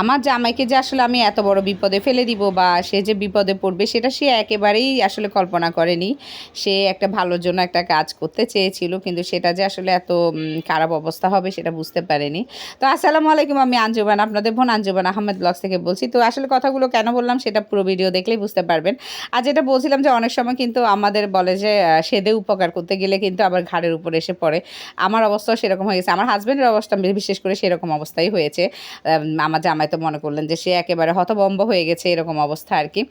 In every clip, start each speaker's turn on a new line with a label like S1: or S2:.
S1: আমার জামাইকে যে আসলে আমি এত বড় বিপদে ফেলে দিব বা সে যে বিপদে পড়বে, সেটা সে একেবারেই আসলে কল্পনা করেনি। সে একটা ভালোর জন্য একটা কাজ করতে চেয়েছিল, কিন্তু সেটা যে আসলে এত খারাপ অবস্থা হবে সেটা বুঝতে পারেনি। তো আসসালামু আলাইকুম, আমি আঞ্জুবান আপনাদের বোন আঞ্জুবান আহমেদ ব্লগস থেকে বলছি। তো আসলে কথাগুলো কেন বললাম সেটা পুরো ভিডিও দেখলেই বুঝতে পারবেন। আর যেটা বলছিলাম যে অনেক সময় কিন্তু আমাদের বলে যে সেদে উপকার করতে গেলে কিন্তু আবার ঘাড়ের উপর এসে পড়ে। আমার অবস্থাও সেরকম হয়ে গেছে। আমার হাজব্যান্ডের অবস্থা, বিশেষ করে সেরকম অবস্থাই হয়েছে। আমার জামাই তো মনে করলেন যে সে একেবারে হতবম্ব হয়ে গেছে এরকম অবস্থা আর কি।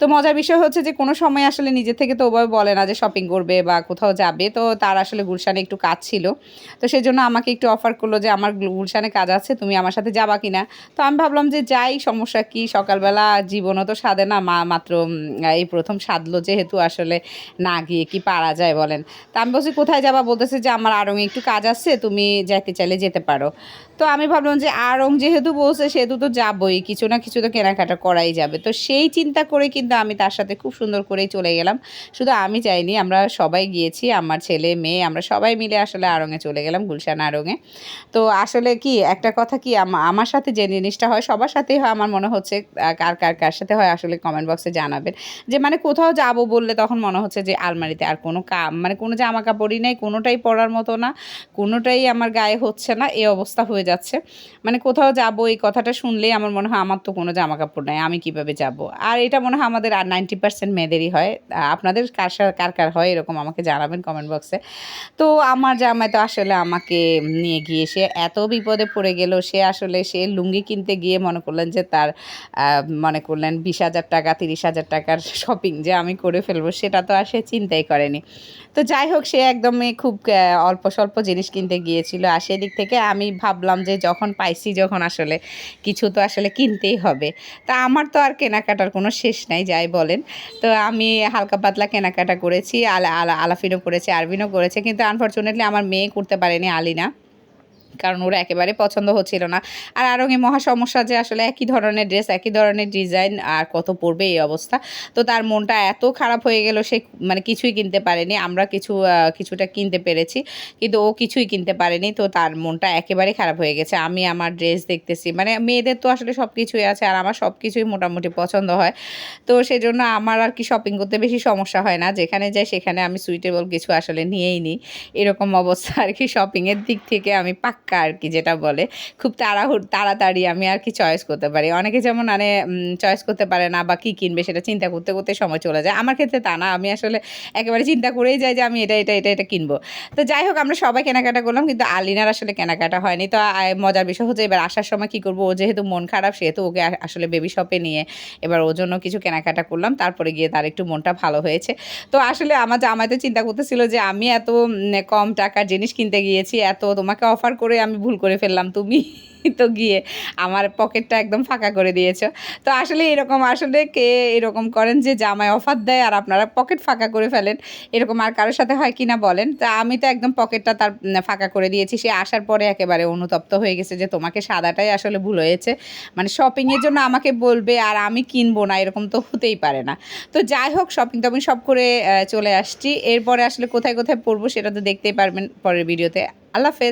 S1: তো মজার বিষয় হচ্ছে যে কোনো সময় আসলে নিজে থেকে তো ওভাবে বলে না যে শপিং করবে বা কোথাও যাবে। তো তার আসলে গুলশানে একটু কাজ ছিল। তো সেই জন্য আমাকে একটু অফার করল যে আমার গুলশানে কাজ আছে, তুমি আমার সাথে যাবা কি না তো আমি ভাবলাম যে যাই, সমস্যা কি? সকালবেলা জীবনও তো সাধে না, মা মাত্র এই প্রথম সাধলো যেহেতু আসলে না গিয়ে কি পারা যায় বলেন। তা আমি বলছি, কোথায় যাবা? বলতেছে যে, আমার আরঙে একটু কাজ আছে, তুমি যাইতে চাইলে যেতে পারো। তো আমি ভাবলাম যে আড়ং যেহেতু বলছে, সেহেতু তো যাবই। কিছু না কিছু তো কেনাকাটা করাই যাবে। তো সেই চিন্তা করে কিন্তু আমি তার সাথে খুব সুন্দর করেই চলে গেলাম। শুধু আমি যাইনি, আমরা সবাই গিয়েছি, আমার ছেলে, মেয়ে, আমরা সবাই মিলে আসলে আড়ঙে চলে গেলাম, গুলশান আড়ঙে তো আসলে কি, একটা কথা কি, আম- আমার সাথে যে জিনিসটা হয়, সবার সাথেই হয়, আমার মনে হচ্ছে কার কার কার সাথে হয়, আসলে কমেন্ট বক্সে জানাবেন। যে মানে কোথাও যাব বললে তখন মনে হচ্ছে যে আলমারিতে, আর কোনো কাম মানে কোনো জামা কাপড়ই নেই, কোনোটাই পরার মতো না, কোনোটাই আমার গায়ে হচ্ছে না, এই অবস্থা হয়ে যাচ্ছে। মানে কোথাও যাব, এই কথাটা শুনলেই আমার মনে হয় আমার তো কোনো জামা কাপড় নাই, আমি কীভাবে যাব? আর এটা মনে হয় আমাদের আর নাইনটি পার্সেন্ট মেয়েদেরই হয়। আপনাদের কার কার কার হয় এরকম আমাকে জানাবেন কমেন্ট বক্সে তো আমার জামাই তো আসলে আমাকে নিয়ে গিয়ে সে এত বিপদে পড়ে গেল, সে আসলে সে লুঙ্গি কিনতে গিয়ে মনে করলেন যে তার মনে করলেন বিশ হাজার টাকা, তিরিশ হাজার টাকার শপিং যে আমি করে ফেলব, সেটা তো আর সে চিন্তাই করেনি। তো যাই হোক, সে একদমই খুব অল্প স্বল্প জিনিস কিনতে গিয়েছিল। আর সেদিক থেকে আমি ভাবলাম যে যখন পাইছি যখন আসলে কিছু তো আসলে কিনতেই হবে। তা আমার তো আর কেনাকাটার কোনো শেষ নাই, যাই বলেন। তো আমি হালকা পাতলা কেনাকাটা করেছি, আলা আলা, আলাফিনও করেছে আরবিনও করেছে। কিন্তু আনফর্চুনেটলি আমার মেয়ে করতে পারেনি আলিনা। কারণ ওরা একেবারে পছন্দ হচ্ছিল না। আর আরঙে মহা সমস্যা যে আসলে একই ধরনের ড্রেস একই ধরনের ডিজাইন আর কত পড়বে এই অবস্থা। তো তার মনটা এত খারাপ হয়ে গেল, সে মানে কিছুই কিনতে পারেনি। আমরা কিছু কিছুটা কিনতে পেরেছি, কিন্তু ও কিছুই কিনতে পারেনি। তো তার মনটা একেবারে খারাপ হয়ে গেছে। আমি আমার ড্রেস দেখতেছি মানে মেয়েদের তো আসলে সব কিছুই আছে, আর আমার সব কিছুই মোটামুটি পছন্দ হয়। তো সেজন্য আমার আর কি শপিং করতে বেশি সমস্যা হয় না। যেখানে যাই সেখানে আমি সুইটেবল কিছু আসলে নিয়েই নিই। এরকম অবস্থা আর কি শপিংয়ের দিক থেকে আমি পাক্কা আর কি যেটা বলে। খুব তাড়াহুড়, তাড়াতাড়ি আমি আর কি চয়েস করতে পারি। অনেকে যেমন মানে চয়েস করতে পারে না বা কী কিনবে সেটা চিন্তা করতে করতে সময় চলে যায়। আমার ক্ষেত্রে তা না। আমি আসলে একেবারে চিন্তা করেই যাই যে আমি এটা এটা এটা এটা কিনবো। তো যাই হোক, আমরা সবাই কেনাকাটা করলাম কিন্তু আলিনার আসলে কেনাকাটা হয়নি। তো মজার বিষয় হচ্ছে এবার আসার সময় কী করব? ও যেহেতু মন খারাপ, সেহেতু ওকে আসলে বেবি শপে নিয়ে এবার ওর জন্য কিছু কেনাকাটা করলাম। তারপরে গিয়ে তার একটু মনটা ভালো হয়েছে। তো আসলে আমার জামাই তো চিন্তা করতেছিল যে আমি এত কম টাকার জিনিস কিনতে গিয়েছি, এত তোমাকে অফার করে আমি ভুল করে ফেললাম, তুমি তো গিয়ে আমার পকেটটা একদম ফাঁকা করে দিয়েছ। তো আসলে এরকম, আসলে কে এরকম করেন যে জামাই অফার দেয় আর আপনারা পকেট ফাঁকা করে ফেলেন, এরকম আর কারোর সাথে হয় কি না বলেন। তা আমি তো একদম পকেটটা তার ফাঁকা করে দিয়েছি, সে আসার পরে একেবারে অনুতপ্ত হয়ে গেছে যে তোমাকে সাদাটাই আসলে ভুল হয়েছে। মানে শপিংয়ের জন্য আমাকে বলবে আর আমি কিনবো না, এরকম তো হতেই পারে না। তো যাই হোক শপিং টপিং সব করে চলে আসছি। এরপরে আসলে কোথায় কোথায় পড়ব সেটা তো দেখতেই পারবেন পরের ভিডিওতে। আল্লাহ হাফেজ।